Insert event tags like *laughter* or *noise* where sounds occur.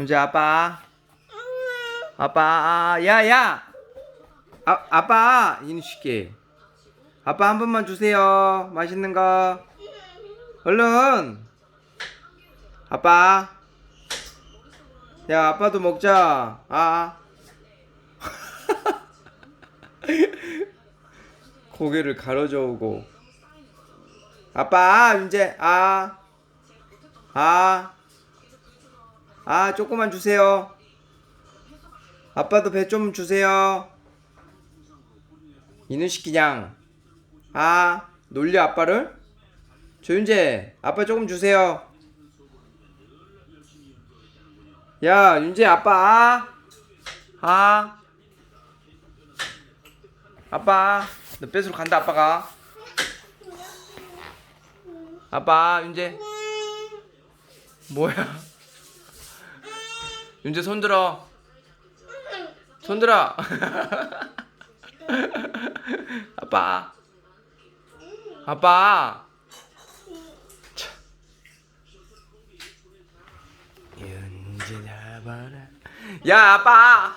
이제 아빠. 아빠, 야, 야! 아, 아빠! 이누시키. 아빠 한 번만 주세요. 맛있는 거. 얼른! 아빠. 야, 아빠도 먹자. 아. *laughs* 고개를 가로저 오고. 아빠, 이제, 아. 아. 아, 조금만 주세요. 아빠도 배 좀 주세요. 이누시키냥. 아, 놀려 아빠를? 조윤재, 아빠 조금 주세요. 야, 윤재 아빠. 아. 아. 아빠, 너 뺏으러 간다 아빠가. 아빠, 윤재. 뭐야? 윤재 손 들어. 손 들어. *laughs* 아빠. 아빠. 참. 윤재 잡아라. 야, 아빠.